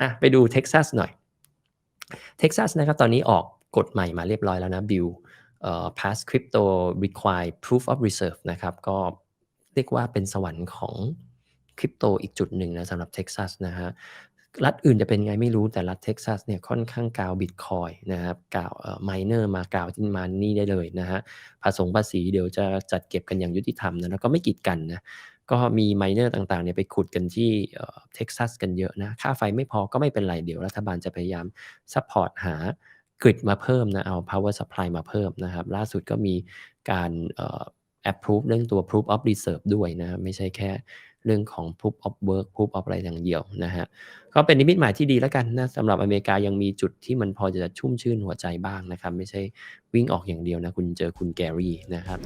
อะไปดูเท็กซัสหน่อยเท็กซัสนะครับตอนนี้ออกกฎใหม่มาเรียบร้อยแล้วนะบิลเอ่อ pass crypto require proof of reserve นะครับ ก็เรียกว่าเป็นสวรรค์ของคริปโตอีกจุดหนึ่งนะสำหรับเท็กซัสนะฮะรัฐอื่นจะเป็นไงไม่รู้แต่รัฐเท็กซัสเนี่ยค่อนข้างกาวบิตคอยนะครับกาวเอ่อไมเนอร์มากาวที่มานี่ได้เลยนะฮะภาษงภาษีเดี๋ยวจะจัดเก็บกันอย่างยุติธรรมนะแล้วก็ไม่กีดกันนะ ก็มีไมเนอร์ต่างๆเนี่ยไปขุดกันที่เท็กซัสกันเยอะนะ ค่าไฟไม่พอก็ไม่เป็นไร เดี๋ยวรัฐบาลจะพยายามซัพพอร์ตหากริดมาเพิ่มนะ เอา power supply มาเพิ่มนะครับ ล่าสุดก็มีการอ approve เรื่องตัว proof of reserve ด้วยนะ ไม่ใช่แค่เรื่องของ proof of work proof of อะไรอย่างเดียวนะฮะ ก็เป็นนิมิตหมายที่ดีแล้วกันนะสำหรับอเมริกายังมีจุดที่มันพอจะชุ่มชื่นหัวใจบ้างนะครับ ไม่ใช่วิ่งออกอย่างเดียวนะ คุณเจอคุณแกรี่นะครับ